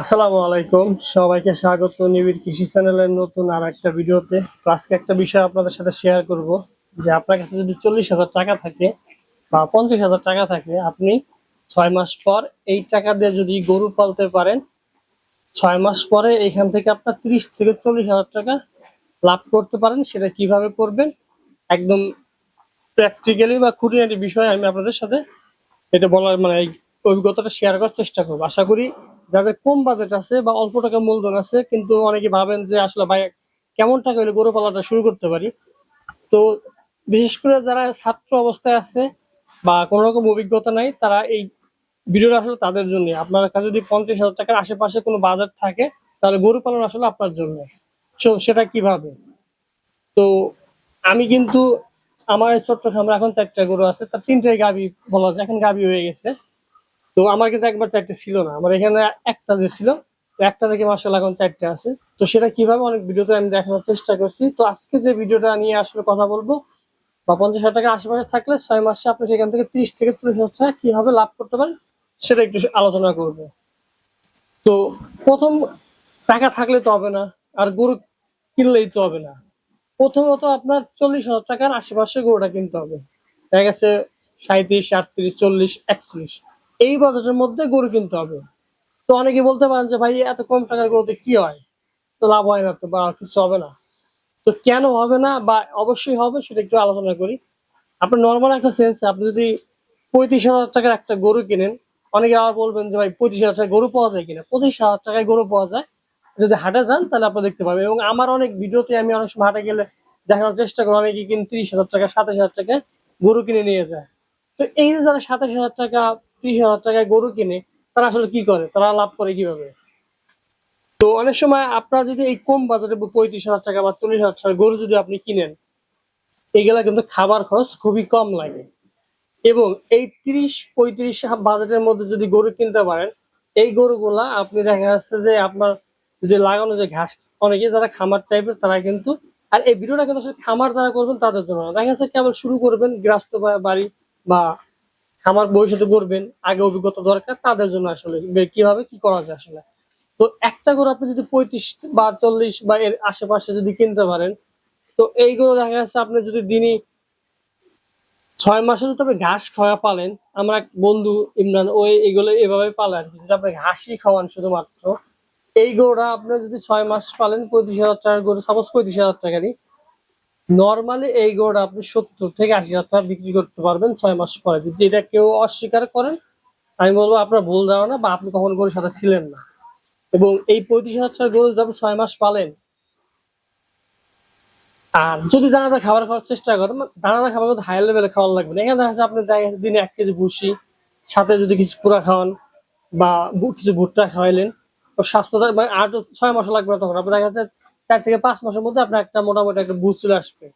আসসালামু আলাইকুম। সবাইকে স্বাগত নিবিড় কৃষি চ্যানেলের নতুন আর একটা ভিডিওতে আজকে একটা বিষয় আপনাদের সাথে শেয়ার করব যে আপনার কাছে যদি চল্লিশ হাজার টাকা থাকে বা পঞ্চাশ হাজার টাকা থাকে, আপনি ছয় মাস পর এই টাকা দিয়ে যদি গরু পালতে পারেন, ছয় মাস পরে এখান থেকে আপনার তিরিশ থেকে চল্লিশ হাজার টাকা লাভ করতে পারেন। সেটা কীভাবে করবেন? একদম প্র্যাকটিক্যালি বা খুঁটিনাটি বিষয় আমি আপনাদের সাথে এটা বলার মানে অভিজ্ঞতাটা শেয়ার করার চেষ্টা করব। আশা করি যাদের কম বাজেট আছে বা অল্প টাকা মূলধন আছে, কিন্তু অনেকে ভাবেন যে আসলে ভাই কেমন টাকা হলে গরু পালাটা শুরু করতে পারি। তো বিশেষ করে যারা ছাত্র অবস্থায় আছে বা কোনো রকম অভিজ্ঞতা নাই, তারা এই ভিডিওটা আসলে তাদের জন্য আপনার কাছে যদি পঞ্চাশ হাজার টাকার আশেপাশে কোনো বাজার থাকে, তাহলে গরু পালন আসলে আপনার জন্য সেটা কীভাবে? তো আমি কিন্তু আমার খামার এখন চারটা গরু আছে, তার তিনটাই গাবি বলা যায়, এখন গাবি হয়ে গেছে। তো আমার কিন্তু একবার চারটে ছিল না। আমার এখানে একটা যে ছিল একটা থেকে মার্শাল এখন চারটে আছে। তো সেটা কীভাবে অনেক ভিডিওতে আমি দেখানোর চেষ্টা করছি। তো আজকে যে ভিডিওটা নিয়ে আসলে কথা বলব, বা পঞ্চাশ হাজার টাকা আশেপাশে থাকলে ছয় মাসে আপনি সেখান থেকে ত্রিশ থেকে চল্লিশ হাজার টাকা কীভাবে লাভ করতে পারেন, সেটা একটু আলোচনা করব। তো প্রথম, টাকা থাকলে তো হবে না, আর গরু কিনলেই তো হবে না। প্রথমত আপনার চল্লিশ হাজার টাকার আশেপাশে গরুটা কিনতে হবে। দেখা গেছে সাঁত্রিশ আটত্রিশ, চল্লিশ, একচল্লিশ। এই বাজেটের মধ্যে গরু কিনতে হবে। তো অনেকে বলতে পারেন যে, ভাই, এত কম টাকার গরুতে কি হয়? তো লাভ হয় না তো, বা কিছু হবে না। তো কেন হবে না, বা অবশ্যই হবে, সেটা একটু আলোচনা করি। আপনার নর্মাল একটা সেন্স আপনি যদি পঁয়ত্রিশ হাজার টাকার একটা গরু কিনেন, অনেকে আবার বলবেন যে, ভাই পঁচিশ হাজার টাকায় গরু পাওয়া যায় কিনা? পঁচিশ হাজার টাকায় গরু পাওয়া যায়। যদি হাটে যান, তাহলে আপনি দেখতে পাবেন। এবং আমার অনেক ভিডিওতে আমি অনেক সময় হাটে গেলে দেখানোর চেষ্টা করি, অনেকে কিনে তিরিশ হাজার টাকা, সাতাশ হাজার টাকায় গরু কিনে নিয়ে যায়। তো এই যে যারা সাতাশ হাজার টাকা, ত্রিশ হাজার টাকায় গরু কিনে, তারা আসলে কি করে? তারা লাভ করে কীভাবে? তো অনেক সময় আপনার যদি এই কম বাজারে পঁয়ত্রিশ হাজার টাকা বা চল্লিশ হাজার টাকা গরু যদি আপনি কিনেন, এগুলা কিন্তু খাবার খরচ খুবই কম লাগে। এবং এই তিরিশ, পঁয়ত্রিশ বাজেটের মধ্যে যদি গরু কিনতে পারেন, এই গরুগুলা আপনি দেখা যাচ্ছে যে আপনার যদি লাগানো যে ঘাস, অনেকে যারা খামার টাইপের তারা কিন্তু আর এই ভিডিওটা কিন্তু খামার যারা করবেন, তাদের জন্য দেখা যাচ্ছে কেবল শুরু করবেন, গ্রাস্ত বাড়ি বা খামার ভবিষ্যতে করবেন, আগে অভিজ্ঞতা দরকার, তাদের জন্য আসলে কীভাবে কি করা যায় আসলে। তো একটা গরু আপনি যদি পঁয়ত্রিশ বা চল্লিশ বা এর আশেপাশে যদি কিনতে পারেন, তো এই গরু দেখা যাচ্ছে আপনি যদি দিনই ছয় মাসে যদি আপনি ঘাস খাওয়া পালেন, আমার এক বন্ধু ইমরান ওই এগুলো এভাবে পালে আর কি যদি আপনি ঘাসই খাওয়ান শুধুমাত্র। এই গরুটা আপনি যদি ছয় মাস পালেন, পঁয়ত্রিশ হাজার টাকার গরু সাপোজ পঁয়ত্রিশ হাজার টাকারই নর্মালি এই গরুটা আপনি সত্তর থেকে আশি হাজার টাকা বিক্রি করতে পারবেন ছয় মাস পরে। যদি এটা কেউ অস্বীকার করেন, আমি বলব আপনার ভুল ধারণা বা আপনি কখনো গরুর সাথে ছিলেন না। এবং এই পঁয়ত্রিশ হাজার গরু যদি আপনি ছয় মাস পালেন, আর যদি দানাদার খাবার খাওয়ার চেষ্টা করেন মানে দানাদার খাবার কিন্তু হাই লেভেলে খাওয়ার লাগবে না। এখানে দেখা যাচ্ছে আপনি দেখা যাচ্ছে দিনে এক কেজি ভুসি, সাথে যদি কিছু পুরা খাওয়ান বা কিছু ভুট্টা খাওয়াইলেন, তো স্বাস্থ্যটা মানে আট ছয় মাস লাগবে না তখন। আপনার দেখা যাচ্ছে চার থেকে পাঁচ মাসের মধ্যে আপনার একটা মোটামুটি একটা ভুষ চলে আসবে।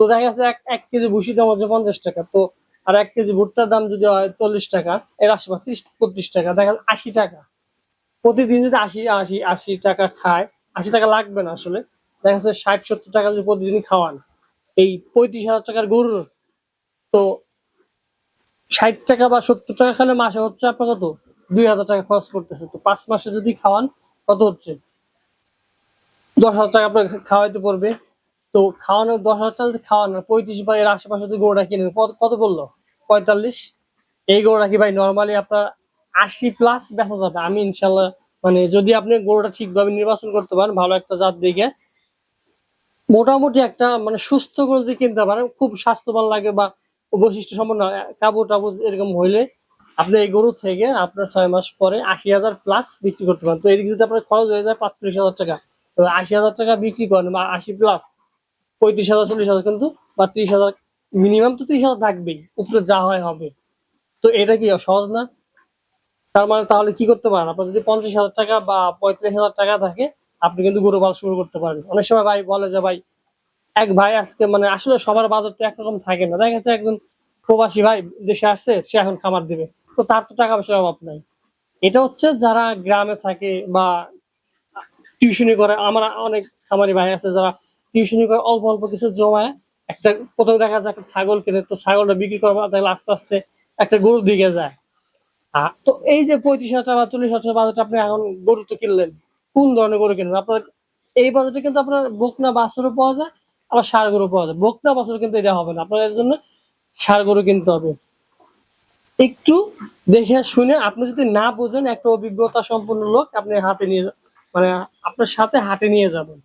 তো দেখা যাচ্ছে এক কেজি ভুসি দাম হচ্ছে পঞ্চাশ টাকা। তো, আর এক কেজি ভুট্টার দাম যদি হয় চল্লিশ টাকা, এর আশেপাশে ত্রিশ টাকা, দেখা যাচ্ছে আশি টাকা। প্রতিদিন যদি আশি আশি আশি টাকা খায়, আশি টাকা লাগবে না আসলে। দেখা যাচ্ছে ষাট, সত্তর টাকা যদি প্রতিদিন খাওয়ান, এই পঁয়ত্রিশ হাজার টাকার গরুর। তো, ষাট টাকা বা সত্তর টাকা খেলে মাসে হচ্ছে আপনার কত? দুই হাজার টাকা খরচ করতেছে তো পাঁচ মাসে যদি খাওয়ান, কত হচ্ছে? দশ হাজার টাকা আপনার খাওয়াইতে পড়বে। তো খাওয়ানোর দশ হাজার টাকা যদি খাওয়ান, আর পঁয়ত্রিশ বা এর আশেপাশে যদি গরুটা কিনেন, কত বলল? পঁয়তাল্লিশ? এই গরুটা কি ভাই নর্মালি আপনার আশি প্লাস বেচা যাবে। আমি ইনশাল্লাহ মানে যদি আপনি গরুটা ঠিকভাবে নির্বাচন করতে পারেন, ভালো একটা জাত দেখে। মোটামুটি একটা মানে সুস্থ গরু যদি কিনতে পারেন, খুব স্বাস্থ্যবান লাগে বা বৈশিষ্ট্য সম্পন্ন কাবু টাবু এরকম হইলে আপনি এই গরু থেকে আপনার ছয় মাস পরে আশি হাজার প্লাস বিক্রি করতে পারেন। তো এদিকে যদি আপনার খরচ হয়ে যায় পাঁচত্রিশ হাজার টাকা। আশি হাজার টাকা বিক্রি করেন, বা আশি প্লাস পঁয়ত্রিশ হাজার, চল্লিশ হাজার, কিন্তু বা ত্রিশ হাজার মিনিমাম তো ত্রিশ হাজার থাকবেই, উপরে যা হয় হবে। তো এটা কি সহজ না? তার মানে তাহলে কি করতে পারেন? আপনার যদি পঞ্চাশ হাজার টাকা বা পঁয়ত্রিশ হাজার টাকা থাকে, আপনি কিন্তু গরু শুরু করতে পারেন। অনেক সময় ভাই বলে যে, ভাই, এক ভাই আজকে মানে আসলে সবার বাজার তো একরকম থাকে না। দেখা গেছে একজন প্রবাসী ভাই দেশে আসছে, সে এখন খামার দিবে। তো তার তো টাকা পয়সার অভাব নাই। এটা হচ্ছে যারা গ্রামে থাকে বা টিউশনি করে। আমার অনেক খামারি ভাই আছে যারা টিউশনি করে অল্প অল্প কিছু জমায়। একটা প্রথমে দেখা যায় একটা ছাগল কিনে তো ছাগলটা বিক্রি করব তাহলে আস্তে আস্তে একটা গরুর দিকে যায়। আহ, তো এই যে পঁয়ত্রিশ হাজার টাকা বা চল্লিশ হাজার টাকা বাজেট আপনি এখন গরু তো কিনলেন কোন ধরনের গরু কিনবেন আপনার এই বাজেটে কিন্তু আপনার বকনা বাছুরও পাওয়া যায় আবার সার গরু পাওয়া যায়। বকনা বাছুর কিন্তু এটা হবে না। আপনার এর জন্য সার গরু কিনতে হবে। একটু দেখে শুনে আপনি যদি না বোঝেন একটা অভিজ্ঞতা সম্পন্ন লোক আপনি হাতে নিয়ে মানে আপনার সাথে হাটে নিয়ে যাবেন।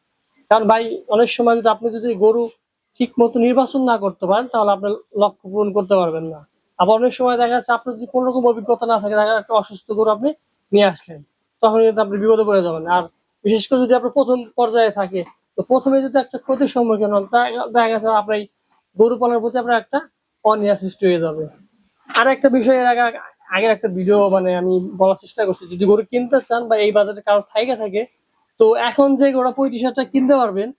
কারণ ভাই, অনেক সময় যদি আপনি যদি গরু ঠিক মতো নির্বাচন না করতে পারেন, তাহলে আপনার লক্ষ্য পূরণ করতে পারবেন না। আবার অনেক সময় দেখা যাচ্ছে আপনার যদি কোনো রকম অভিজ্ঞতা না থাকে, দেখা একটা অসুস্থ গরু আপনি নিয়ে আসলেন তখন কিন্তু আপনি বিপদে পড়ে যাবেন। আর বিশেষ করে যদি আপনার প্রথম পর্যায়ে থাকে, তো প্রথমে যদি একটা ক্ষতির সম্মুখীন হন দেখা গেছে আপনার গরু পালনের প্রতি আপনার একটা অনীহা সৃষ্টি হয়ে যাবে। আর একটা বিষয় আগের একটা ভিডিও মানে আমি বলার চেষ্টা করছি, যদি গরু কিনতে চান বা এই বাজারে কারও থাইকা থাকে, তো এখন যে গোড়া পঁয়ত্রিশ হাজার কিনতে পারবেন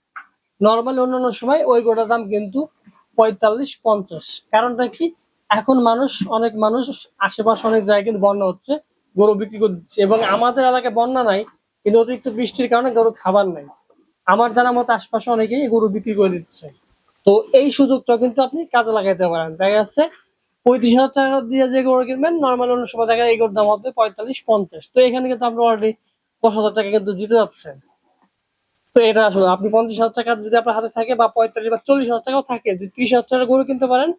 নর্মালি অন্যান্য সময় ওই গোড়ার দাম কিন্তু পঁয়তাল্লিশ, পঞ্চাশ। কারণটা কি? এখন মানুষ, অনেক মানুষ, আশেপাশে অনেক জায়গায় কিন্তু বন্যা হচ্ছে, গরু বিক্রি করে দিচ্ছে এবং আমাদের এলাকায় বন্যা নাই, কিন্তু অতিরিক্ত বৃষ্টির কারণে গরু খাবার নাই। আমার জানা মতো আশপাশে অনেকেই গরু বিক্রি করে দিচ্ছে। তো এই সুযোগটা কিন্তু আপনি কাজে লাগাইতে পারেন। দেখা যাচ্ছে পঁয়ত্রিশ হাজার টাকা দিয়ে যে গরু কিনবেন নর্মাল অন্য সময় দেখা এই গরুর দাম হবে পঁয়তাল্লিশ, পঞ্চাশ। তো এখানে কিন্তু আপনি অলরেডি দশ হাজার টাকা কিন্তু জিতে যাচ্ছেন। তো এটা আসলে আপনি পঞ্চাশ হাজার টাকা যদি আপনার হাতে থাকে বা পঁয়তাল্লিশ বা চল্লিশ হাজার টাকাও থাকে, যদি ত্রিশ হাজার টাকা গরু কিনতে পারেন,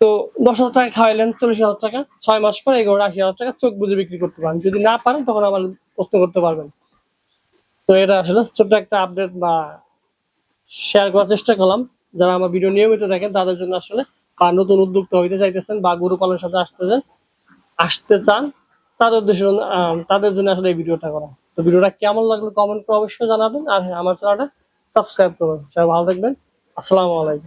তো দশ হাজার টাকা খাওয়াইলেন চল্লিশ হাজার টাকা, ছয় মাস পরে এই গরু আশি হাজার টাকা চোখ বুঝে বিক্রি করতে পারেন। যদি না পারেন, তখন আবার প্রশ্ন করতে পারবেন। তো এটা আসলে ছোট্ট একটা আপডেট বা শেয়ার করার চেষ্টা করলাম। যারা আমার ভিডিও নিয়মিত দেখেন, তাদের জন্য আসলে বা নতুন উদ্যোক্তা হইতে চাইতেছেন বা গরু পালনের সাথে আসতেছেন, আসতে চান, তাদের উদ্দেশ্য তাদের জন্য আসলে এই ভিডিওটা করা। তো ভিডিওটা কেমন লাগল কমেন্ট করে অবশ্যই জানাবেন। আর হ্যাঁ আমার চ্যানেলটা সাবস্ক্রাইব করবেন। সবাই ভালো থাকবেন। আসসালামু আলাইকুম।